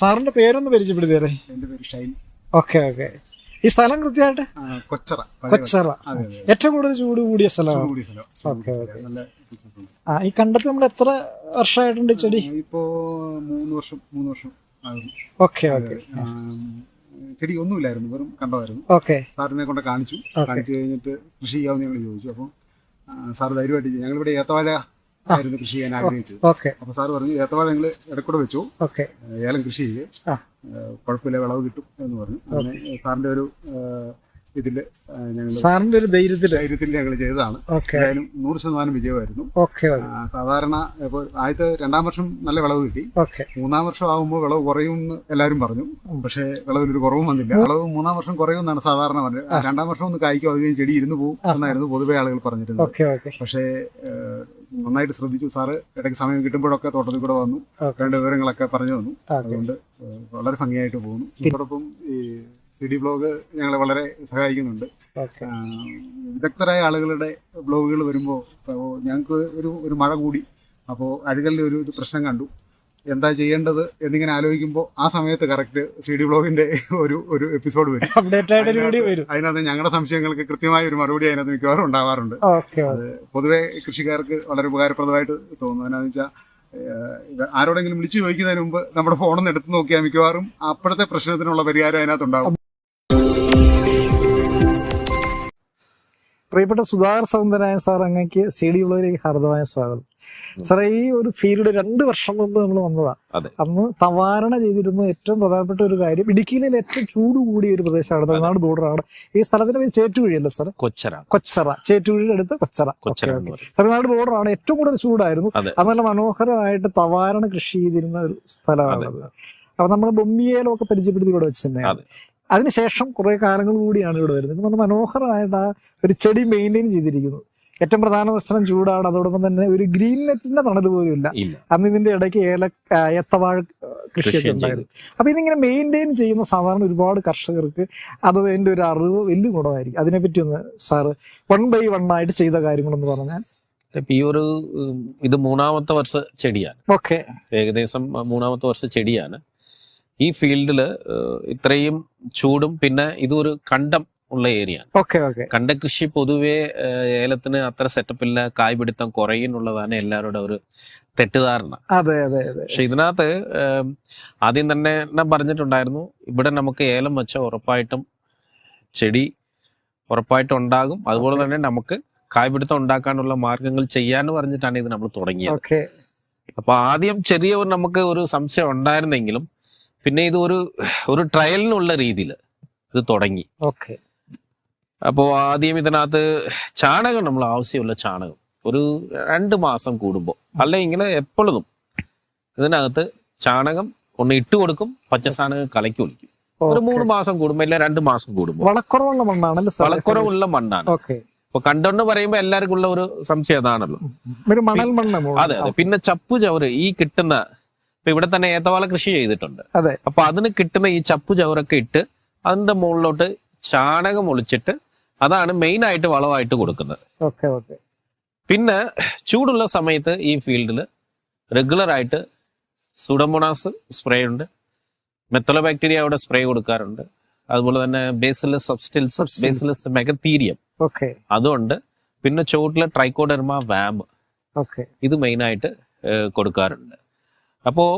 സാറിന്റെ പേരൊന്ന് പരിചയപ്പെടുത്തിയാലേ എന്റെ പേര് ഷൈൻ. Okay okay. ഈ സ്ഥലം കൃത്യമായിട്ട്? കൊച്ചറ. കൊച്ചറ. ഏറ്റവും കൂടുതൽ ചൂട് കൂടിയ സ്ഥലമാണ്? Okay, okay. ആ ഈ കണ്ടത്ത് നമ്മൾ എത്ര വർഷമായിട്ടുണ്ട് ചെടി? ഇപ്പോ മൂന്ന് വർഷം മൂന്ന് വർഷം ഓക്കെ ഓക്കെ. ചെടി ഒന്നുമില്ലായിരുന്നു വെറും കണ്ടമായിരുന്നു ഓക്കെ. സാറിനെ കൊണ്ട് കാണിച്ചു. കാണിച്ചു കഴിഞ്ഞിട്ട് കൃഷി ചെയ്യാമെന്ന് ഞങ്ങൾ ചോദിച്ചു. അപ്പം സാർ ധൈര്യമായിട്ട്. ഞങ്ങളിവിടെ ഏത്തവാഴ ആയിരുന്നു കൃഷി ചെയ്യാൻ ആഗ്രഹിച്ചത്. ഓക്കെ. അപ്പൊ സാറ് പറഞ്ഞു ഏത്തവാഴ ഞങ്ങൾ ഇടക്കൂടെ വെച്ചു. ഓക്കെ. ഏലം കൃഷി ചെയ്യുക. കുഴപ്പമില്ല വിളവ് കിട്ടും എന്ന് പറഞ്ഞു. അങ്ങനെ സാറിന്റെ ഒരു ഇതിൽ ഞങ്ങൾ സാറിന്റെ ഒരു ധൈര്യത്തിൽ. ധൈര്യത്തിൽ ഞങ്ങൾ ചെയ്തതാണ്. ഏതായാലും നൂറ് ശതമാനം വിജയമായിരുന്നു. ഓക്കെ സാധാരണ ഇപ്പോൾ ആദ്യത്തെ രണ്ടാം വർഷം നല്ല വിളവ് കിട്ടി. മൂന്നാം വർഷം ആകുമ്പോൾ വിളവ് കുറയും എന്ന് എല്ലാവരും പറഞ്ഞു. പക്ഷേ വിളവിലൊരു കുറവും വന്നില്ല. വിളവ് മൂന്നാം വർഷം കുറയും എന്നാണ് സാധാരണ പറഞ്ഞത്. രണ്ടാം വർഷം ഒന്ന് കായ്ക്കും അത് കഴിഞ്ഞ് ചെടി ഇരുന്ന് പോകും എന്നായിരുന്നു പൊതുവെ ആളുകൾ പറഞ്ഞിരുന്നത്. Okay okay. പക്ഷേ നന്നായിട്ട് ശ്രദ്ധിച്ചു. സാറ് ഇടയ്ക്ക് സമയം കിട്ടുമ്പോഴൊക്കെ തോട്ടത്തിൽ കൂടെ വന്നു. രണ്ട് വിവരങ്ങളൊക്കെ പറഞ്ഞു തന്നു. അതുകൊണ്ട് വളരെ ഭംഗിയായിട്ട് പോകുന്നു. ഇതോടൊപ്പം ഈ സി ഡി ബ്ലോഗ് ഞങ്ങളെ വളരെ സഹായിക്കുന്നുണ്ട്. വിദഗ്ധരായ ആളുകളുടെ ബ്ലോഗുകൾ വരുമ്പോൾ ഞങ്ങൾക്ക് ഒരു ഒരു മഴ കൂടി. അപ്പോൾ അഴുകലിന്റെ ഒരു പ്രശ്നം കണ്ടു. എന്താ ചെയ്യേണ്ടത് എന്നിങ്ങനെ ആലോചിക്കുമ്പോൾ ആ സമയത്ത് കറക്റ്റ് സി ഡി ബ്ലോഗിന്റെ ഒരു ഒരു എപ്പിസോഡ് വരും. അതിനകത്ത് ഞങ്ങളുടെ സംശയങ്ങൾക്ക് കൃത്യമായ ഒരു മറുപടി അതിനകത്ത് മിക്കവാറും ഉണ്ടാവാറുണ്ട്. പൊതുവെ കൃഷിക്കാർക്ക് വളരെ ഉപകാരപ്രദമായിട്ട് തോന്നുന്നു. എന്നാന്ന് വെച്ചാൽ ആരോടെങ്കിലും വിളിച്ചു ചോദിക്കുന്നതിന് മുമ്പ് നമ്മുടെ ഫോണൊന്ന് എടുത്തു നോക്കിയാൽ മിക്കവാറും അപ്പോഴത്തെ പ്രശ്നത്തിനുള്ള പരിഹാരം അതിനകത്തുണ്ടാവും പ്രിയപ്പെട്ട സുധാകർ സൗന്ദരായ സാർ അങ്ങക്ക് സി ഡി ഉള്ളവരേക്ക് ഹർദമായ സ്വാഗതം. സാറേ ഈ ഒരു ഫീൽഡ് രണ്ട് വർഷം മുമ്പ് നമ്മൾ വന്നതാ. അന്ന് തവാരണ ചെയ്തിരുന്ന ഏറ്റവും പ്രധാനപ്പെട്ട ഒരു കാര്യം ഇടുക്കിയിലെ ഏറ്റവും ചൂട് കൂടിയ ഒരു പ്രദേശമാണ്. തമിഴ്നാട് ബോർഡറാണ് ഈ സ്ഥലത്തിന്റെ പേര് ചേറ്റുകുഴിയല്ലേ സാർ കൊച്ചറ. കൊച്ചറ. ചേറ്റുകുഴിയുടെ അടുത്ത് കൊച്ചറ. തമിഴ്നാട് ബോർഡറാണ് ഏറ്റവും കൂടുതൽ ചൂടായിരുന്നു. അതെ. നല്ല മനോഹരമായിട്ട് തവാരണ കൃഷി ചെയ്തിരുന്ന ഒരു സ്ഥലമാണ് അപ്പൊ നമ്മൾ ബൊമ്മിയേലൊക്കെ പരിചയപ്പെടുത്തി ഇവിടെ വെച്ച് തന്നെയാണ്. അതിനുശേഷം കുറെ കാലങ്ങൾ കൂടിയാണ് ഇവിടെ വരുന്നത്. നമ്മൾ മനോഹരമായിട്ട് ആ ഒരു ചെടി മെയിന്റെയിൻ ചെയ്തിരിക്കുന്നു. ഏറ്റവും പ്രധാന വസ്ത്രം ചൂടാണ്. അതോടൊപ്പം തന്നെ ഒരു ഗ്രീൻ നെറ്റിന്റെ തണൽ പോലും ഇല്ല. അന്ന് ഇതിന്റെ ഇടയ്ക്ക് ഏല ഏത്തവാഴ കൃഷിയൊക്കെ ഉണ്ടായിരുന്നു. അപ്പൊ ഇതിങ്ങനെ മെയിന്റെയിൻ ചെയ്യുന്ന സാധാരണ ഒരുപാട് കർഷകർക്ക് അത് അതിന്റെ ഒരു അറിവ് വലിയ ഗുണമായിരിക്കും. അതിനെപ്പറ്റി ഒന്ന് സാറ് വൺ ബൈ വൺ ആയിട്ട് ചെയ്ത കാര്യങ്ങളെന്ന് പറഞ്ഞാൽ. ഈ ഒരു ഇത് മൂന്നാമത്തെ വർഷ ചെടിയാണ്. ഓക്കെ ഏകദേശം മൂന്നാമത്തെ വർഷ ചെടിയാണ്. ഈ ഫീൽഡിൽ ഇത്രയും ചൂടും പിന്നെ ഇതൊരു കണ്ടം ഉള്ള ഏരിയ. Okay okay. കണ്ട കൃഷി പൊതുവെ ഏലത്തിന് അത്ര സെറ്റപ്പില്ല കായ്പിടുത്തം കുറയുന്നുള്ളതാണ് എല്ലാവരുടെ ഒരു തെറ്റിദ്ധാരണ. അതെ അതെ പക്ഷെ ഇതിനകത്ത് ആദ്യം തന്നെ ഞാൻ പറഞ്ഞിട്ടുണ്ടായിരുന്നു ഇവിടെ നമുക്ക് ഏലം വെച്ച ഉറപ്പായിട്ടും ചെടി ഉറപ്പായിട്ടും ഉണ്ടാകും. അതുപോലെ തന്നെ നമുക്ക് കായ്പിടുത്തം ഉണ്ടാക്കാനുള്ള മാർഗങ്ങൾ ചെയ്യാന്ന് പറഞ്ഞിട്ടാണ് ഇത് നമ്മൾ തുടങ്ങിയത്. അപ്പൊ ആദ്യം ചെറിയ ഒരു നമുക്ക് ഒരു സംശയം ഉണ്ടായിരുന്നെങ്കിലും പിന്നെ ഇത് ഒരു ഒരു ട്രയലിനുള്ള രീതിയിൽ ഇത് തുടങ്ങി. ഓക്കെ. അപ്പോൾ ആദ്യം ഇതിനകത്ത് ചാണകം നമ്മൾ ആവശ്യമുള്ള ചാണകം ഒരു രണ്ട് മാസം കൂടുമ്പോൾ അല്ലെങ്കിൽ എപ്പോഴും ഇതിനകത്ത് ചാണകം ഒന്ന് ഇട്ട് കൊടുക്കും പച്ച ചാണകം കലക്കി ഒളിക്കും ഒരു മൂന്ന് മാസം കൂടുമ്പോൾ ഇല്ല രണ്ട് മാസം കൂടുമ്പോൾ വളക്കുറവുള്ള മണ്ണാണ് വളക്കുറവുള്ള മണ്ണാണ്. ഇപ്പൊ കണ്ടോണ്ട് പറയുമ്പോ എല്ലാവർക്കും ഉള്ള ഒരു സംശയം അതാണല്ലോ. അതെ അതെ. പിന്നെ ചപ്പു ചവറ് ഈ കിട്ടുന്ന ഇപ്പൊ ഇവിടെ തന്നെ ഏത്തവാള കൃഷി ചെയ്തിട്ടുണ്ട്. അതെ. അപ്പൊ അതിന് കിട്ടുന്ന ഈ ചപ്പു ചവറൊക്കെ ഇട്ട് അതിന്റെ മുകളിലോട്ട് ചാണകം ഒളിച്ചിട്ട് അതാണ് മെയിൻ ആയിട്ട് വളമായിട്ട് കൊടുക്കുന്നത്. Okay okay. പിന്നെ ചൂടുള്ള സമയത്ത് ഈ ഫീൽഡിൽ റെഗുലർ ആയിട്ട് സുഡമോണാസ് സ്പ്രേ ഉണ്ട്. മെത്തലോ ബാക്ടീരിയ അവിടെ സ്പ്രേ കൊടുക്കാറുണ്ട്. അതുപോലെ തന്നെ bacillus subtilis. Bacillus megaterium okay. അതുകൊണ്ട് പിന്നെ ചോട്ടിലെ ട്രൈക്കോഡെർമ വാമ്പ് ഓക്കെ. ഇത് മെയിനായിട്ട് കൊടുക്കാറുണ്ട്. അപ്പോൾ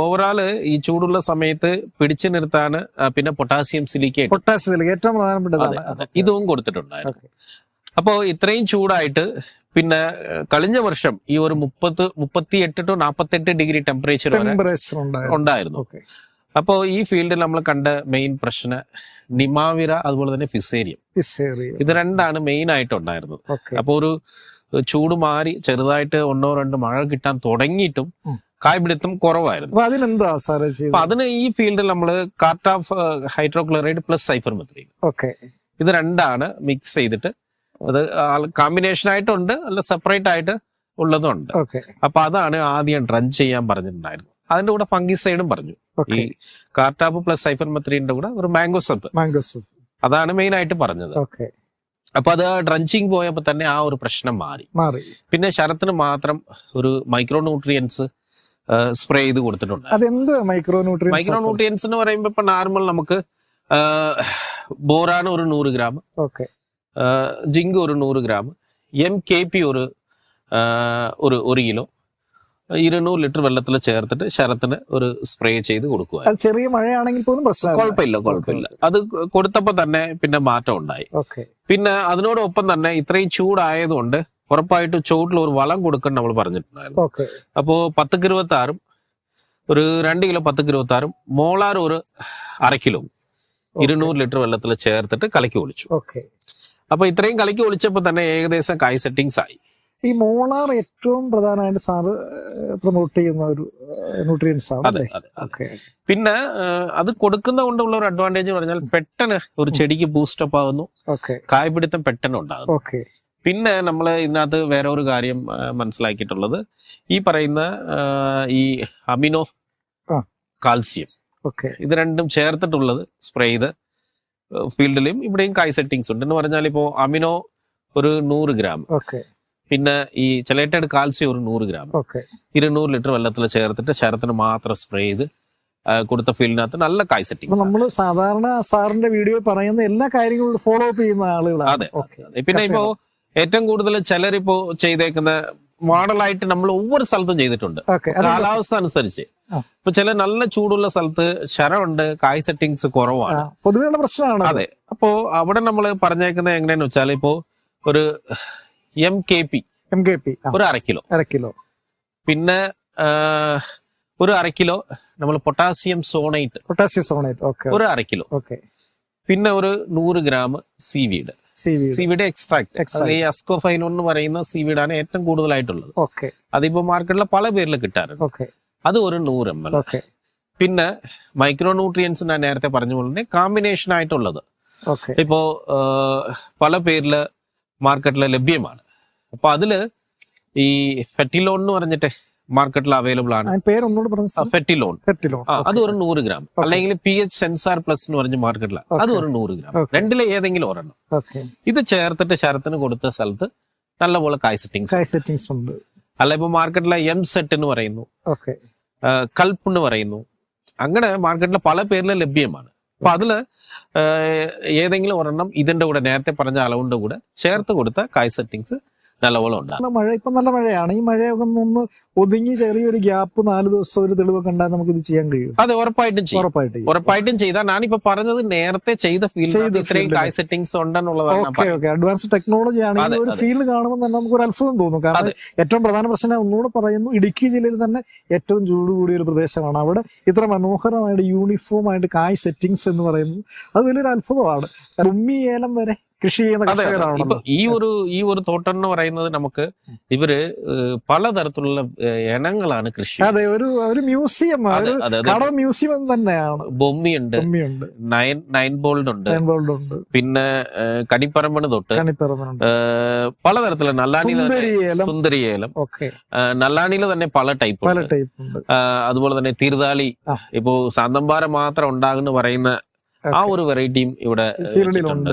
ഓവറാൾ ഈ ചൂടുള്ള സമയത്ത് പിടിച്ചു നിർത്താൻ പിന്നെ പൊട്ടാസ്യം സിലിക്കേറ്റ് പൊട്ടാസ്യത്തിലേക്ക് ഏറ്റവും പ്രധാനപ്പെട്ടതാണ്. ഇതും കൊടുത്തിട്ടുണ്ടായിരുന്നു. അപ്പോ അപ്പോൾ ഇത്രയും ചൂടായിട്ട് പിന്നെ കഴിഞ്ഞ വർഷം ഈ ഒരു മുപ്പത്ത് മുപ്പത്തി എട്ട് ടു നാൽപ്പത്തെട്ട് ഡിഗ്രി ടെമ്പറേച്ചർ ഉണ്ടായിരുന്നു. അപ്പോ അപ്പോൾ ഈ ഫീൽഡിൽ നമ്മൾ കണ്ട മെയിൻ പ്രശ്നം നിമാവിര അതുപോലെ തന്നെ ഫിസേരിയം ഫിസേറിയം ഇത് രണ്ടാണ് മെയിൻ ആയിട്ട് ഉണ്ടായിരുന്നത്. അപ്പോൾ ഒരു ചൂട് മാറി ചെറുതായിട്ട് ഒന്നോ രണ്ടോ മഴ കിട്ടാൻ തുടങ്ങിയിട്ടും. കായ്പിടുത്തം കുറവായിരുന്നു. അതിനെന്താ സാറേ അപ്പൊ അതിന് ഈ ഫീൽഡിൽ നമ്മൾ cartap hydrochloride plus cypermethrin okay. ഇത് രണ്ടാണ് മിക്സ് ചെയ്തിട്ട്. അത് കോമ്പിനേഷൻ ആയിട്ടുണ്ട് അല്ല സെപ്പറേറ്റ് ആയിട്ട് ഉള്ളതും ഉണ്ട്. അപ്പൊ അതാണ് ആദ്യം ഡ്രൺ ചെയ്യാൻ പറഞ്ഞിട്ടുണ്ടായിരുന്നു അതിന്റെ കൂടെ ഫംഗിസൈഡും പറഞ്ഞു. ഈ കാർട്ടാപ്പ് പ്ലസ് സൈഫർ മെത്രീന്റെ കൂടെ ഒരു മാംഗോ സബ് അതാണ് മെയിൻ ആയിട്ട് പറഞ്ഞത്. ഓക്കെ. അപ്പൊ അത് ഡ്രഞ്ചിങ് പോയപ്പോ തന്നെ ആ ഒരു പ്രശ്നം മാറി. മാറി. പിന്നെ ശരത്തിന് മാത്രം ഒരു മൈക്രോ ന്യൂട്രിയൻസ് സ്പ്രേ ചെയ്ത് കൊടുത്തിട്ടുണ്ട്. അതെന്ത് മൈക്രോ ന്യൂട്രിയൻസ് മൈക്രോ ന്യൂട്രിയൻസ് എന്ന് പറയുമ്പോൾ ഇപ്പൊ നോർമൽ നമുക്ക് ബോറാണ് ഒരു നൂറ് ഗ്രാം. ഓക്കെ. ജിങ്ക് ഒരു നൂറ് ഗ്രാം. എം കെ പി ഒരു ഒരു ഒരു കിലോ. ഇരുന്നൂറ് ലിറ്റർ വെള്ളത്തിൽ ചേർത്തിട്ട് ശരത്തിന് ഒരു സ്പ്രേ ചെയ്ത് കൊടുക്കുക. ചെറിയ മഴയാണെങ്കിൽ പോലും കുഴപ്പമില്ല കുഴപ്പമില്ല. അത് കൊടുത്തപ്പോ തന്നെ പിന്നെ മാറ്റം ഉണ്ടായി. ഓക്കെ. പിന്നെ അതിനോടൊപ്പം തന്നെ ഇത്രയും ചൂടായതുകൊണ്ട് ഉറപ്പായിട്ട് ചുവട്ടിൽ ഒരു വളം കൊടുക്കണം നമ്മൾ പറഞ്ഞിട്ടുണ്ടായിരുന്നു. അപ്പോ പത്ത് ഇരുപത്തി ആറും ഒരു രണ്ട് കിലോ പത്ത് ഇരുപത്തി ആറും മോളാർ ഒരു അര കിലോ ഇരുന്നൂറ് ലിറ്റർ വെള്ളത്തിൽ ചേർത്തിട്ട് കലക്കി ഒളിച്ചു. അപ്പൊ ഇത്രയും കലക്കി ഒളിച്ചപ്പോ തന്നെ ഏകദേശം കായ് സെറ്റിങ്സ് ആയി. ഈ മോളാർ ഏറ്റവും പ്രധാനമായിട്ട് സാറ് പ്രൊമോട്ട് ചെയ്യുന്ന ഒരു ന്യൂട്രിയൻസ് ആണ് അതെ അതെ പിന്നെ അത് കൊടുക്കുന്ന കൊണ്ടുള്ള ഒരു അഡ്വാന്റേജ് പറഞ്ഞാൽ പെട്ടെന്ന് ഒരു ചെടിക്ക് ബൂസ്റ്റപ്പ് ആവുന്നു. ഓക്കെ. കായ്പിടുത്തം പെട്ടെന്ന് ഉണ്ടാകുന്നു. പിന്നെ നമ്മൾ ഇതിനകത്ത് വേറെ ഒരു കാര്യം മനസ്സിലാക്കിയിട്ടുള്ളത്. ഈ പറയുന്ന ഈ അമിനോ കാൽസ്യം. ഓക്കെ. ഇത് രണ്ടും ചേർത്തിട്ടുള്ളത് സ്പ്രേ ചെയ്ത് ഫീൽഡിലും ഇവിടെയും കൈ സെറ്റിങ്സ് ഉണ്ട്. എന്ന് പറഞ്ഞാൽ ഇപ്പോൾ അമിനോ ഒരു നൂറ് ഗ്രാം. ഓക്കെ. പിന്നെ ഈ ചെലേറ്റഡ് കാൽസ്യം ഒരു നൂറ് ഗ്രാം. ഓക്കെ. ഇരുന്നൂറ് ലിറ്റർ വെള്ളത്തിൽ ചേർത്തിട്ട് ശരത്തിന് മാത്രം സ്പ്രേ ചെയ്ത് കൊടുത്ത ഫീൽഡിനകത്ത് നല്ല കായ് സെറ്റിംഗ് നമ്മൾ സാധാരണ സാറിന്റെ വീഡിയോ പറയുന്ന എല്ലാ കാര്യങ്ങളും ഫോളോ അപ്പ് ചെയ്യുന്ന ആളുകളാണ്. അതെ, പിന്നെ ഇപ്പോ ഏറ്റവും കൂടുതൽ ചിലരിപ്പോ ചെയ്തേക്കുന്ന മോഡലായിട്ട് നമ്മൾ ഒവ്വൊരു സ്ഥലത്തും ചെയ്തിട്ടുണ്ട്. കാലാവസ്ഥ അനുസരിച്ച്. ഇപ്പൊ ചില നല്ല ചൂടുള്ള സ്ഥലത്ത് ശരമുണ്ട് കായ് സെറ്റിങ്സ് കുറവാണ്. പൊതുവെയുള്ള പ്രശ്നമാണ്. അതെ. അപ്പോ അവിടെ നമ്മൾ പറഞ്ഞേക്കുന്നത് എങ്ങനെയാന്ന് വെച്ചാൽ ഇപ്പോ ഒരു M K P M K P ഒരു അരക്കിലോ അരക്കിലോ പിന്നെ ഒരു അരക്കിലോ നമ്മൾ പൊട്ടാസ്യം സോണൈറ്റ്. പൊട്ടാസ്യം സോണൈറ്റ് ഒരു അരക്കിലോ ഓക്കെ. പിന്നെ ഒരു നൂറ് ഗ്രാം സീവീഡ് സീവീഡ് എക്സ്ട്രാക്ട്. ഈ അസ്കോഫൈനോൺ എന്ന് പറയുന്ന സീവീഡാണ് ഏറ്റവും കൂടുതലായിട്ടുള്ളത്. ഓക്കെ അതിപ്പോ മാർക്കറ്റിലെ പല പേരിൽ കിട്ടാറുണ്ട്. ഓക്കെ അത് ഒരു നൂറ് എം എൽ ഓക്കെ പിന്നെ മൈക്രോ ന്യൂട്രിയൻസ് ഞാൻ നേരത്തെ പറഞ്ഞ പോലെ തന്നെ കോമ്പിനേഷൻ ആയിട്ടുള്ളത്. ഇപ്പോ പല പേരിൽ മാർക്കറ്റിൽ ലഭ്യമാണ്. അപ്പൊ അതിൽ ഈ ഫെറ്റിലോൺ എന്ന് പറഞ്ഞിട്ട് മാർക്കറ്റിൽ അവൈലബിൾ ആണ്. അതിന് പേരൊന്നുകൂടെ പറഞ്ഞു ഫെറ്റിലോൺ അത് ഒരു നൂറ് ഗ്രാം അല്ലെങ്കിൽ പി എച്ച് സെൻസാർ പ്ലസ് എന്ന് പറഞ്ഞ മാർക്കറ്റിൽ അത് ഒരു നൂറ് ഗ്രാം രണ്ടിൽ ഏതെങ്കിലും ഒരെണ്ണം. ഇത് ചേർത്തിട്ട് ശരത്തിന് കൊടുത്ത സ്ഥലത്ത് നല്ലപോലെ കായ് സെറ്റിംഗ്സ് സെറ്റിംഗ്സ് ഉണ്ട്. അല്ല ഇപ്പൊ മാർക്കറ്റിലെ എം സെറ്റ് എന്ന് പറയുന്നു. കൽപ്പ് എന്ന് പറയുന്നു. അങ്ങനെ മാർക്കറ്റിലെ പല പേരിലും ലഭ്യമാണ്. അപ്പൊ അതിൽ ഏതെങ്കിലും ഒരെണ്ണം ഇതിന്റെ കൂടെ നേരത്തെ പറഞ്ഞ അളവിന്റെ കൂടെ ചേർത്ത് കൊടുത്ത കായ് സെറ്റിങ്സ് നല്ലപോലെ നല്ല മഴ ഇപ്പൊ നല്ല മഴയാണ്. ഈ മഴയൊക്കെ ഒന്ന് ഒതുങ്ങി ചെറിയൊരു ഗ്യാപ്പ് നാല് ദിവസം ഒരു തെളിവ് കണ്ടാൽ നമുക്ക് ഇത് ചെയ്യാൻ കഴിയും. അതെ ഉറപ്പായിട്ടും ചെയ്യും. ഉറപ്പായിട്ട്. ഉറപ്പായിട്ടും ചെയ്താൽ ഞാനിപ്പോ പറഞ്ഞത് നേരത്തെ ചെയ്ത ഫീൽഡ് ഇത്രയും. കായ് സെറ്റിംഗ്സ് ഉണ്ടെന്നുള്ളതാണ് അഡ്വാൻസ് ടെക്നോളജി ആണ് ഒരു. ഫീൽഡ് കാണുമ്പോൾ തന്നെ നമുക്ക് ഒരു അത്ഭുതം തോന്നും. കാരണം ഏറ്റവും പ്രധാന പ്രശ്നം ഒന്നുകൂടെ പറയുന്നു. ഇടുക്കി ജില്ലയിൽ തന്നെ ഏറ്റവും ചൂട് കൂടിയ ഒരു പ്രദേശമാണ്. അവിടെ ഇത്ര മനോഹരമായിട്ട് യൂണിഫോം ആയിട്ട് കായ് സെറ്റിംഗ്സ് എന്ന് പറയുന്നത്. അത് വലിയൊരു അത്ഭുതമാണ്. ഉമ്മി ഏലം വരെ കൃഷി ചെയ്യുന്ന ഈ ഒരു ഈ ഒരു തോട്ടം എന്ന് പറയുന്നത് നമുക്ക് ഇവർ പലതരത്തിലുള്ള ഇനങ്ങളാണ് കൃഷി അതെ ഒരു ഒരു മ്യൂസിയം മ്യൂസിയം തന്നെയാണ്. ബൊമ്മിയുണ്ട്. നയൻ നയൻ ബോൾഡ് ഉണ്ട്. ബോൾഡ് ഉണ്ട്. പിന്നെ കണിപ്പറമ്പണ് തൊട്ട്. പലതരത്തിലുള്ള നല്ലാണിയിലും തന്നെ സുന്ദരി ഏലം. സുന്ദരി ഏലം. ഓക്കെ. നല്ലാണിയിൽ തന്നെ പല ടൈപ്പ് പല ടൈപ്പ് അതുപോലെ തന്നെ തിരുതാളി. ഇപ്പോ സാന്തമ്പാറ മാത്രം ഉണ്ടാകുന്ന പറയുന്ന ആ ഒരു വെറൈറ്റിയും ഇവിടെ വെച്ചിട്ടുണ്ട്.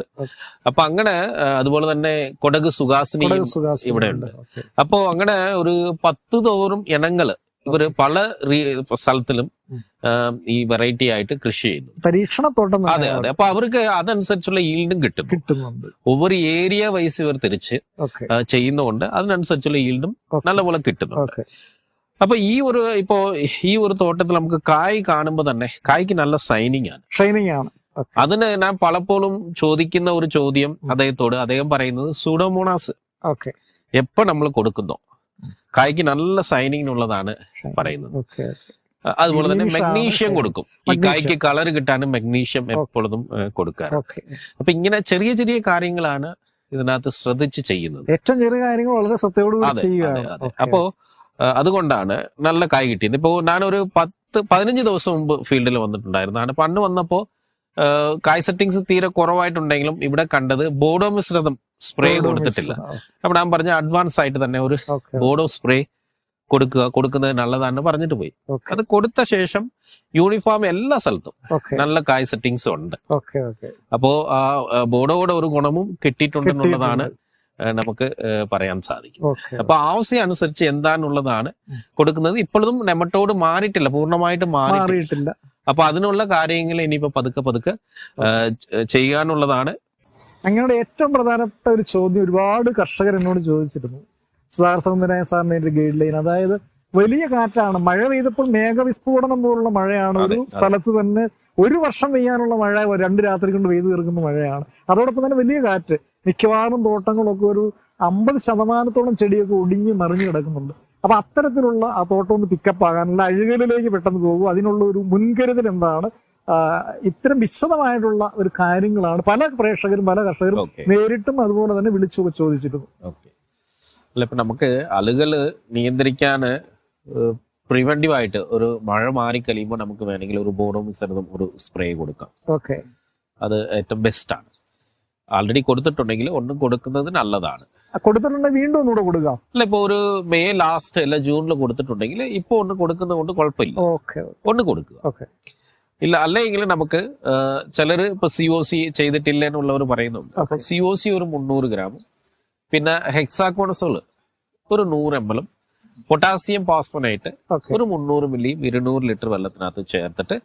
അപ്പൊ അങ്ങനെ അതുപോലെ തന്നെ കൊടക് സുഹാസിനി ഇവിടെ ഉണ്ട് അപ്പോ അങ്ങനെ ഒരു പത്ത് തോറും ഇനങ്ങൾ ഇവർ പല സ്ഥലത്തിലും ഈ വെറൈറ്റി ആയിട്ട് കൃഷി ചെയ്യുന്നു. പരീക്ഷണത്തോട്ടം അതെ അതെ. അപ്പൊ അവർക്ക് അതനുസരിച്ചുള്ള ഈൽഡും കിട്ടും. ഒവ്വൊരു ഏരിയ വൈസ് ഇവർ തിരിച്ച് ചെയ്യുന്നതുകൊണ്ട് അതിനനുസരിച്ചുള്ള ഈൽഡും നല്ലപോലെ കിട്ടുന്നു അപ്പൊ ഈ ഒരു ഇപ്പോ ഈ ഒരു തോട്ടത്തിൽ നമുക്ക് കായ് കാണുമ്പോൾ തന്നെ കായ്ക്ക് നല്ല സൈനിങ് ആണ്. ഷൈനിങ് ആണ്. അതിന് ഞാൻ പലപ്പോഴും ചോദിക്കുന്ന ഒരു ചോദ്യം അദ്ദേഹത്തോട്. അദ്ദേഹം പറയുന്നത് സൂഡോമോണാസ് ഓക്കെ. എപ്പോ നമ്മൾ കൊടുക്കുന്നു? കായ്ക്ക് നല്ല സൈനിങ് ഉള്ളതാണ് പറയുന്നത്. അതുപോലെ തന്നെ മഗ്നീഷ്യം കൊടുക്കും. ഈ. കായ്ക്ക് കളർ കിട്ടാനും മെഗ്നീഷ്യം എപ്പോഴും കൊടുക്കാറ്. അപ്പൊ ഇങ്ങനെ ചെറിയ ചെറിയ കാര്യങ്ങളാണ് ഇതിനകത്ത് ശ്രദ്ധിച്ച് ചെയ്യുന്നത്. ഏറ്റവും ചെറിയ കാര്യങ്ങൾ വളരെ അതെ ചെയ്യുകയാണ് അപ്പോ അതുകൊണ്ടാണ് നല്ല കായ് കിട്ടിയത്. ഇപ്പോ ഞാനൊരു പത്ത് പതിനഞ്ച് ദിവസം മുമ്പ് ഫീൽഡിൽ വന്നിട്ടുണ്ടായിരുന്നതാണ് പണ്ട് വന്നപ്പോ ആ, കായ് സെറ്റിങ്സ് തീരെ കുറവായിട്ടുണ്ടെങ്കിലും ഇവിടെ കണ്ടത് ബോഡോ മിശ്രിതം സ്പ്രേ കൊടുത്തിട്ടില്ല. അപ്പൊ ഞാൻ പറഞ്ഞ അഡ്വാൻസ് ആയിട്ട് തന്നെ ഒരു ബോഡോ സ്പ്രേ കൊടുക്കുക കൊടുക്കുന്നത് നല്ലതാണെന്ന് പറഞ്ഞിട്ട് പോയി. അത് കൊടുത്ത ശേഷം യൂണിഫോം എല്ലാ സ്ഥലത്തും നല്ല കായ് സെറ്റിങ്സ് ഉണ്ട്. അപ്പോ ആ ബോഡോയുടെ ഒരു ഗുണവും കിട്ടിയിട്ടുണ്ടെന്നുള്ളതാണ് എന്നുള്ളതാണ് നമുക്ക് പറയാൻ സാധിക്കും അപ്പൊ ആവശ്യം അനുസരിച്ച് എന്താണുള്ളതാണ് കൊടുക്കുന്നത്. ഇപ്പോഴും നെമറ്റോട് മാറിയിട്ടില്ല പൂർണമായിട്ട് മാറിയിട്ടില്ല. അപ്പൊ അതിനുള്ള കാര്യങ്ങൾ ഇനിയിപ്പോ പതുക്കെ പതുക്കെ ചെയ്യാനുള്ളതാണ്. അങ്ങനെയുള്ള ഏറ്റവും പ്രധാനപ്പെട്ട ഒരു ചോദ്യം ഒരുപാട് കർഷകർ എന്നോട് ചോദിച്ചിരുന്നു. സുധാകർ സൗന്ദര്യ സാറിന്റെ ഒരു ഗൈഡ് ലൈൻ അതായത് വലിയ കാറ്റാണ്. മഴ പെയ്തപ്പോൾ മേഘവിസ്ഫോടനം പോലുള്ള മഴയാണ് ഒരു. സ്ഥലത്ത് തന്നെ ഒരു വർഷം പെയ്യാനുള്ള മഴ രണ്ട് രാത്രി കൊണ്ട് പെയ്തു തീർക്കുന്ന മഴയാണ്. അതോടൊപ്പം തന്നെ വലിയ കാറ്റ്. മിക്കവാറും തോട്ടങ്ങളൊക്കെ ഒരു അമ്പത് ശതമാനത്തോളം ചെടിയൊക്കെ ഒടിഞ്ഞ് മറിഞ്ഞു കിടക്കുന്നുണ്ട്. അപ്പൊ അത്തരത്തിലുള്ള ആ തോട്ടം ഒന്ന് പിക്കപ്പ് ആകാനുള്ള അഴുകലിലേക്ക് പെട്ടെന്ന് പോകും അതിനുള്ള ഒരു മുൻകരുതൽ എന്താണ്? ഇത്തരം വിശദമായിട്ടുള്ള ഒരു കാര്യങ്ങളാണ് പല പ്രേക്ഷകരും പല കർഷകരും നേരിട്ടും അതുപോലെ തന്നെ വിളിച്ചു ചോദിച്ചിരുന്നു ഓക്കെ അല്ല ഇപ്പൊ നമുക്ക് അലുകൾ നിയന്ത്രിക്കാൻ പ്രിവെന്റീവ് ആയിട്ട് ഒരു മഴ മാറി കഴിയുമ്പോൾ നമുക്ക് വേണമെങ്കിൽ ഒരു ബോറോ മിശ്രിതം ഒരു സ്പ്രേ കൊടുക്കാം. ഓക്കെ അത് ഏറ്റവും ബെസ്റ്റാണ് ആണ്. ആൾറെഡി കൊടുത്തിട്ടുണ്ടെങ്കിൽ ഒന്നും കൊടുക്കുന്നത് നല്ലതാണ്. കൊടുത്തിട്ടുണ്ടെങ്കിൽ വീണ്ടും ഒന്നുകൂടെ കൊടുക്കാം. അല്ല ഇപ്പൊ ഒരു മെയ് ലാസ്റ്റ് അല്ല ജൂണിൽ കൊടുത്തിട്ടുണ്ടെങ്കിൽ ഇപ്പൊ ഒന്ന് കൊടുക്കുന്നത് കൊണ്ട് കുഴപ്പമില്ല. ഓക്കെ ഒന്ന് കൊടുക്കുക. ഓക്കെ. ഇല്ല അല്ലെങ്കിൽ നമുക്ക് ചിലർ ഇപ്പൊ സി ഒ സി ചെയ്തിട്ടില്ല എന്നുള്ളവർ പറയുന്നുണ്ട് അപ്പൊ. സി ഒ സി ഒരു മുന്നൂറ് ഗ്രാമും പിന്നെ ഹെക്സാക്കോണസോൾ ഒരു നൂറ് എം എല്ലും പൊട്ടാസ്യം ഫോസ്ഫോനൈറ്റ് ഒരു മുന്നൂറ് മില്ലിയും ഇരുന്നൂറ് ലിറ്റർ വെള്ളത്തിനകത്ത് ചേർത്തിട്ട്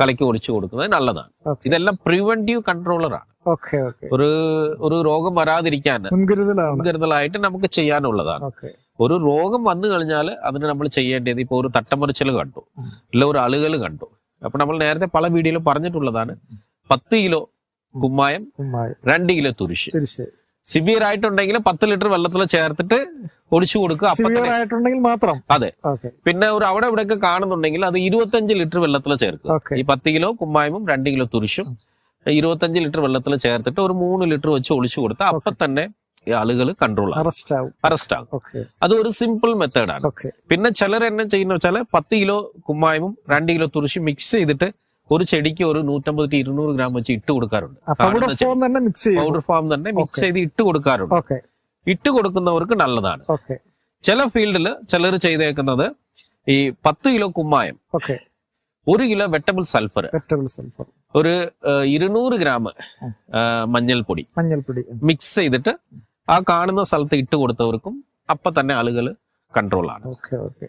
കലക്കി ഒഴിച്ചു കൊടുക്കുന്നത് നല്ലതാണ്. ഇതെല്ലാം പ്രിവെന്റീവ് കൺട്രോളറാണ്. ഒരു ഒരു രോഗം വരാതിരിക്കാൻ മുൻകരുതലായിട്ട് നമുക്ക് ചെയ്യാനുള്ളതാണ്. ഒരു രോഗം വന്നു കഴിഞ്ഞാൽ അതിന് നമ്മൾ ചെയ്യേണ്ടത് ഇപ്പോൾ ഒരു തട്ടമറിച്ചൽ കണ്ടു. അല്ല ഒരു അളുകൾ കണ്ടു. അപ്പൊ നമ്മൾ നേരത്തെ പല വീഡിയോയിലും പറഞ്ഞിട്ടുള്ളതാണ്. പത്ത് കിലോ കുമ്മായം കുമ്മായം. രണ്ട് കിലോ തുരിശ്. ശരി സിവിയർ ആയിട്ടുണ്ടെങ്കിൽ പത്ത് ലിറ്റർ വെള്ളത്തിൽ ചേർത്തിട്ട് ഒഴിച്ചു കൊടുക്കുക സിവിയർ ആയിട്ടുണ്ടെങ്കിൽ മാത്രം? അതെ. ഓക്കെ. പിന്നെ ഒരു അവിടെ ഇവിടെയൊക്കെ കാണുന്നുണ്ടെങ്കിൽ അത് ഇരുപത്തഞ്ച് ലിറ്റർ വെള്ളത്തിൽ ചേർക്കുക. ഓക്കെ. ഈ പത്ത് കിലോ കുമ്മായമും രണ്ട് കിലോ തുരിശും ഇരുപത്തഞ്ച് ലിറ്റർ വെള്ളത്തിൽ ചേർത്തിട്ട് ഒരു മൂന്ന് ലിറ്റർ വെച്ച് ഒഴിച്ചു കൊടുത്താൽ അപ്പൊ തന്നെ ഈ ആളുകൾ കൺട്രോൾ ആകും അറസ്റ്റ് ആവും. അറസ്റ്റ് ആകും ഓക്കെ. അത് ഒരു സിമ്പിൾ മെത്തേഡാണ് ഓക്കെ. പിന്നെ ചിലർ എന്നെ ചെയ്യുന്ന വെച്ചാൽ പത്ത് കിലോ കുമ്മായവും രണ്ട് കിലോ തുരിശും മിക്സ് ചെയ്തിട്ട് ഒരു ചെടിക്ക് ഒരു നൂറ്റമ്പത് ടു ഇരുന്നൂറ് ഗ്രാം വെച്ച് ഇട്ട് കൊടുക്കാറുണ്ട്. പൗഡർ ഫാം തന്നെ മിക്സ് ചെയ്ത്. ഇട്ട് കൊടുക്കാറുണ്ട്. ഇട്ട് കൊടുക്കുന്നവർക്ക് നല്ലതാണ്. ചില ഫീൽഡിൽ ചിലർ ചെയ്തേക്കുന്നത് ഈ പത്ത് കിലോ കുമ്മായം ഒരു kilo wettable sulphur wettable sulphur. ഒരു ഇരുന്നൂറ് ഗ്രാം മഞ്ഞൾപ്പൊടി മഞ്ഞൾപ്പൊടി. മിക്സ് ചെയ്തിട്ട് ആ കാണുന്ന സ്ഥലത്ത് ഇട്ട് കൊടുത്തവർക്കും അപ്പൊ തന്നെ ആളുകൾ കൺട്രോൾ ആണ്. ഓക്കെ ഓക്കെ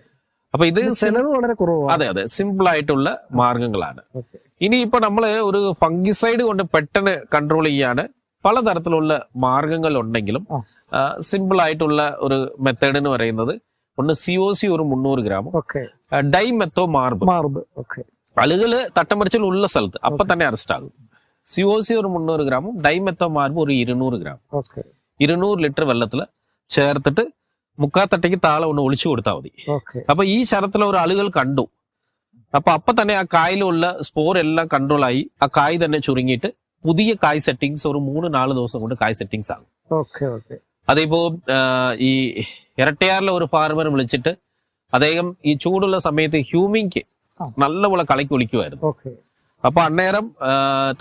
അപ്പൊ ഇത് ചെലവ് വളരെ കുറവാണ്. അതെ അതെ. സിമ്പിൾ ആയിട്ടുള്ള മാർഗങ്ങളാണ്. ഇനി ഇപ്പൊ നമ്മൾ ഒരു ഫംഗിസൈഡ് കൊണ്ട് പെട്ടെന്ന് കൺട്രോൾ ചെയ്യാണ് പലതരത്തിലുള്ള മാർഗങ്ങൾ ഉണ്ടെങ്കിലും സിമ്പിൾ ആയിട്ടുള്ള ഒരു മെത്തേഡ് എന്ന് പറയുന്നത് ഒന്ന് സി ഒ സി ഒരു മുന്നൂറ് gram okay. Dimethomorph. Morph okay. ആളുകൾ തട്ടമറിച്ചൽ ഉള്ള സ്ഥലത്ത് അപ്പൊ തന്നെ അറസ്റ്റ് ആകും. സി ഒ സി ഒരു മുന്നൂറ് ഗ്രാമും ഡൈ മെത്തോ മാർബ് ഒരു ഇരുന്നൂറ് ഗ്രാം. ഓക്കെ. ഇരുന്നൂറ് ലിറ്റർ വെള്ളത്തിൽ ചേർത്തിട്ട് മുക്കാത്തട്ടയ്ക്ക് താളം ഒന്ന് ഒളിച്ചു കൊടുത്താൽ മതി. അപ്പൊ ഈ ശരത്തിലെ ഒരു ആളുകൾ കണ്ടു. അപ്പൊ അപ്പൊ തന്നെ ആ കായിലുള്ള സ്പോർ എല്ലാം കൺട്രോൾ ആയി ആ കായ് തന്നെ ചുരുങ്ങിയിട്ട് പുതിയ കായ് സെറ്റിങ്സ് ഒരു മൂന്ന് നാല് ദിവസം കൊണ്ട് കായ് സെറ്റിങ്സ് ആകും അതേപോ അതിപ്പോ ഈ ഇരട്ടയാറിലെ ഒരു ഫാർമർ വിളിച്ചിട്ട് അദ്ദേഹം ഈ ചൂടുള്ള സമയത്ത് ഹ്യൂമിങ് ആ. നല്ലപോലെ കളക്കി ഒളിക്കുമായിരുന്നു അപ്പൊ അന്നേരം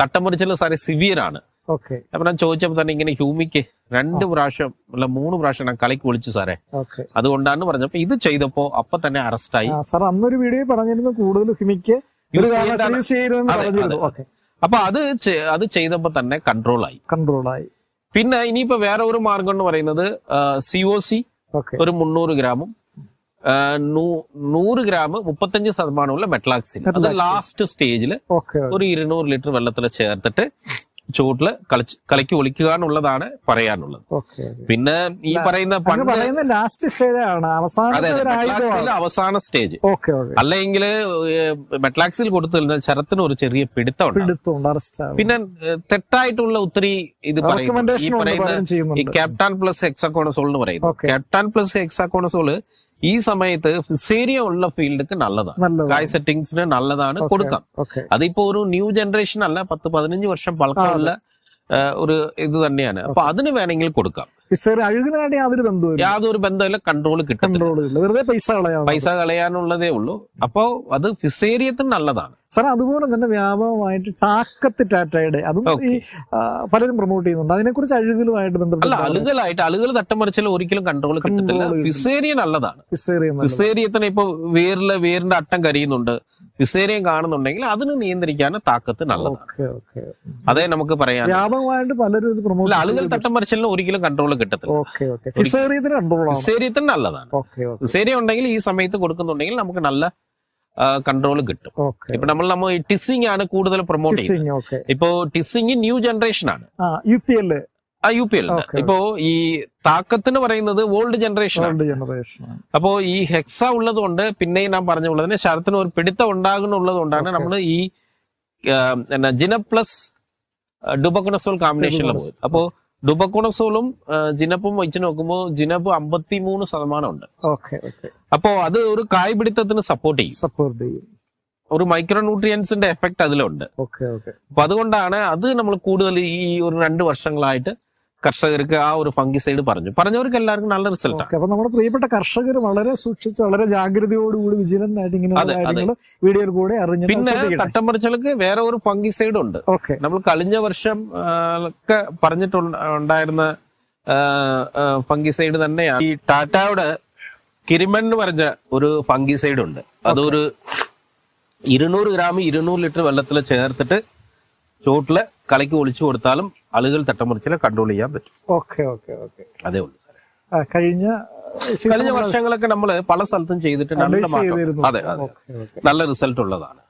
തട്ടമറിച്ചിൽ സാറെ സിവിയർ ആണ്. ഓക്കെ. അപ്പൊ ഞാൻ ചോദിച്ചപ്പോ തന്നെ ഇങ്ങനെ ഹ്യൂമിക്ക് രണ്ട് പ്രാവശ്യം അല്ല മൂന്ന് പ്രാവശ്യം ഞാൻ കളിക്ക് വിളിച്ചു സാറേ. അതുകൊണ്ടാണ് പറഞ്ഞപ്പോ ഇത് ചെയ്തപ്പോ അപ്പൊ തന്നെ അറസ്റ്റായി. സാർ അന്നൊരു വീഡിയോ പറഞ്ഞിരുന്നു കൂടുതൽ ഹ്യൂമിക്ക്. അപ്പൊ അത് അത് ചെയ്തപ്പോ തന്നെ കൺട്രോൾ ആയി കൺട്രോൾ ആയി പിന്നെ ഇനിയിപ്പോ വേറെ ഒരു മാർഗം എന്ന് പറയുന്നത് സി ഒ സി ഒരു മുന്നൂറ് ഗ്രാമും നൂറ് ഗ്രാം മുപ്പത്തഞ്ച് ശതമാനമുള്ള മെറ്റ്ലാക്സിൻ അത്. ലാസ്റ്റ് സ്റ്റേജിൽ ഒരു ഇരുന്നൂറ് ലിറ്റർ വെള്ളത്തിൽ ചേർത്തിട്ട് ചൂട്ടിൽ കളിച്ച് കലക്കി ഒളിക്കുക എന്നുള്ളതാണ് പറയാനുള്ളത്. ഓക്കെ പിന്നെ ഈ പറയുന്ന പണ്ട് പറയുന്ന ലാസ്റ്റ് അവസാന സ്റ്റേജ് ഓക്കെ ഓക്കെ. അല്ലെങ്കിൽ മെട്ലാക്സിൽ കൊടുത്തു കഴിഞ്ഞാൽ ശരത്തിന് ഒരു ചെറിയ പിടുത്തം പിന്നെ തെറ്റായിട്ടുള്ള ഒത്തിരി ഇത് പറയുന്നത് ഈ പറയുന്ന ഈ ക്യാപ്റ്റാൻ പ്ലസ് എക്സാക്കോണസോൾ എന്ന് പറയുന്നത്. ക്യാപ്റ്റാൻ പ്ലസ് ഹെക്സാകോണസോൾ ഈ സമയത്ത് ഫിസേരിയ ഉള്ള ഫീൽഡ്ക്ക് നല്ലതാണ്. നല്ലത് കായ് സെറ്റിംഗ്സിന് നല്ലതാണ് കൊടുക്കാം. അതിപ്പോ ഒരു ന്യൂ ജനറേഷൻ അല്ല പത്ത് പതിനഞ്ച് വർഷം പഴക്കമുള്ള ഒരു ഇത് തന്നെയാണ്. അപ്പൊ അതിന് വേണമെങ്കിൽ കൊടുക്കാം. അഴുകിനായിട്ട് യാതൊരു ബന്ധവും യാതൊരു ബന്ധമില്ല കൺട്രോൾ കിട്ടും വെറുതെ പൈസ പൈസ കളയാനുള്ളതേ ഉള്ളൂ. അപ്പോ അത് ഫിസേരിയത്തിന് നല്ലതാണ്. സാർ അതുപോലെ തന്നെ വ്യാപകമായിട്ട് ടാക്കത്ത് ടാറ്റയുടെ അതും ഈ പലരും പ്രൊമോട്ട് ചെയ്യുന്നുണ്ട്. അതിനെക്കുറിച്ച് അഴുകലുമായിട്ട് ബന്ധപ്പെട്ട് അളുകളായിട്ട് അളുകൾ തട്ടമറിച്ചാൽ ഒരിക്കലും കൺട്രോൾ കിട്ടത്തില്ല. വിസേരിയൻ നല്ലതാണ്. വിസേരിയത്തിന് ഇപ്പൊ വേരിൽ വേരിന്റെ അട്ടം കരിയുന്നുണ്ട്. വിസേരിയം കാണുന്നുണ്ടെങ്കിൽ അതിന് നിയന്ത്രിക്കാൻ താക്കത്ത് നല്ലതാണ്. അതേ നമുക്ക് പറയാം വ്യാപകമായിട്ട് പലരും പ്രൊമോട്ട് അളുകൾ തട്ടം മറിച്ചലിന് ഒരിക്കലും കൺട്രോൾ കിട്ടത്തില്ല. വിസേരിയത്തിന് നല്ലതാണ്. ഫിസേറിയ ഉണ്ടെങ്കിൽ ഈ സമയത്ത് കൊടുക്കുന്നുണ്ടെങ്കിൽ നമുക്ക് നല്ല കൺട്രോൾ കിട്ടും. ഇപ്പൊ നമ്മൾ നമ്മൾ ടിസിങ് ആണ് കൂടുതൽ പ്രൊമോട്ട് ചെയ്യുന്നത്. ഇപ്പോ ടിസിങ് ന്യൂ ജനറേഷൻ ആണ്. യു പി എൽ ആ യു പി എൽ ഇപ്പോ ഈ താക്കത്തിന് പറയുന്നത് ഓൾഡ് ജനറേഷൻ അപ്പോ ഈ ഹെക്സ ഉള്ളത് കൊണ്ട് പിന്നെ ഞാൻ പറഞ്ഞുള്ളതിന് ശരത്തിന് ഒരു പിടുത്തം ഉണ്ടാകുന്നുള്ളത് കൊണ്ടാണ് നമ്മൾ ഈ ജിന പ്ലസ് ഡുബക്കനസോൾ കോമ്പിനേഷനിൽ. പോയത്. അപ്പോ ഡുബക്കണസോളും ജിനപ്പും വെച്ച് നോക്കുമ്പോൾ ജിനപ്പ് അമ്പത്തി മൂന്ന് ശതമാനം ഉണ്ട് ഓക്കെ ഓക്കെ. അപ്പോ അത് ഒരു കായ് പിടുത്തത്തിന് സപ്പോർട്ട് ചെയ്യും. സപ്പോർട്ട് ചെയ്യും. ഒരു മൈക്രോ ന്യൂട്രിയൻസിന്റെ എഫക്ട് അതിലുണ്ട്. Okay okay. അപ്പൊ അതുകൊണ്ടാണ് അത് നമ്മൾ കൂടുതൽ ഈ ഒരു രണ്ട് വർഷങ്ങളായിട്ട് കർഷകർക്ക് ആ ഒരു ഫംഗിസൈഡ് പറഞ്ഞു. പറഞ്ഞവർക്ക് എല്ലാവർക്കും നല്ല റിസൾട്ട് അപ്പൊ നമ്മുടെ പ്രിയപ്പെട്ട കർഷകർ വളരെ സൂക്ഷിച്ച് വളരെ ജാഗ്രതയോടുകൂടി വിജിലന്റ് ആയിട്ട് വീഡിയോയിൽ കൂടെ അറിഞ്ഞു പിന്നെ തട്ടംപറിച്ചലുക്ക് വേറെ ഒരു ഫംഗിസൈഡ് ഉണ്ട്. ഓക്കെ. നമ്മൾ കഴിഞ്ഞ വർഷം ഒക്കെ പറഞ്ഞിട്ടുണ്ടായിരുന്ന ഫംഗിസൈഡ് തന്നെയാണ്. ഈ ടാറ്റയുടെ കിരിമൻ എന്ന് പറഞ്ഞ ഒരു ഫംഗിസൈഡ് ഉണ്ട്. അതൊരു ഇരുന്നൂറ് ഗ്രാം ഇരുന്നൂറ് ലിറ്റർ വെള്ളത്തിൽ ചേർത്തിട്ട് ചോട്ടിൽ കളിക്ക് ഒളിച്ചു കൊടുത്താലും ആളുകൾ തട്ടമറിച്ചിലെ കൺട്രോൾ ചെയ്യാൻ പറ്റും. Okay okay okay. അതേ ഉള്ളൂ. കഴിഞ്ഞ കഴിഞ്ഞ വർഷങ്ങളൊക്കെ നമ്മൾ പല സ്ഥലത്തും ചെയ്തിട്ട് നല്ല മാറ്റം. അതെ നല്ല റിസൾട്ട് ഉള്ളതാണ്.